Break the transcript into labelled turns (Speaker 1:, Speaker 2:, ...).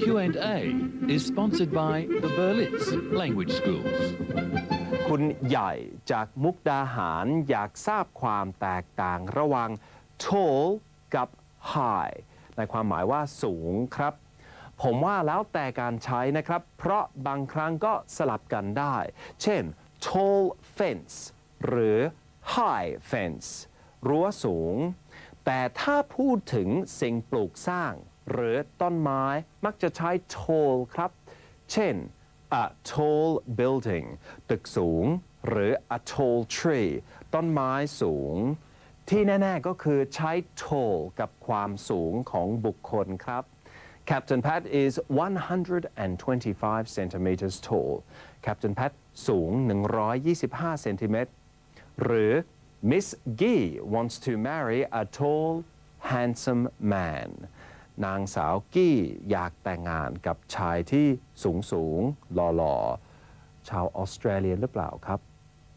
Speaker 1: Q&A is sponsored by the Berlitz Language Schools.
Speaker 2: คุณใหญ่จากมุกดาหารอยากทราบความแตกต่างระหว่าง tall กับ high ในความหมายว่าสูงครับ ผมว่าแล้วแต่การใช้นะครับ เพราะบางครั้งก็สลับกันได้ เช่น tall fence หรือ high fence รั้วสูง แต่ถ้าพูดถึงสิ่งปลูกสร้าง หรือต้นไม้มักจะใช้ tall ครับ เช่น a tall building ตึกสูง หรือ a tall tree ต้นไม้สูง ที่แน่ ๆ ก็คือใช้ tall กับความสูงของบุคคลครับ Captain Pat is 125 centimeters tall Captain Pat สูง 125 เซนติเมตร หรือ Miss Gee wants to marry a tall handsome man นางสาวกี้อยากแต่งงานกับชายที่สูงสูงหล่อๆ ชาวออสเตรเลียหรือเปล่าครับ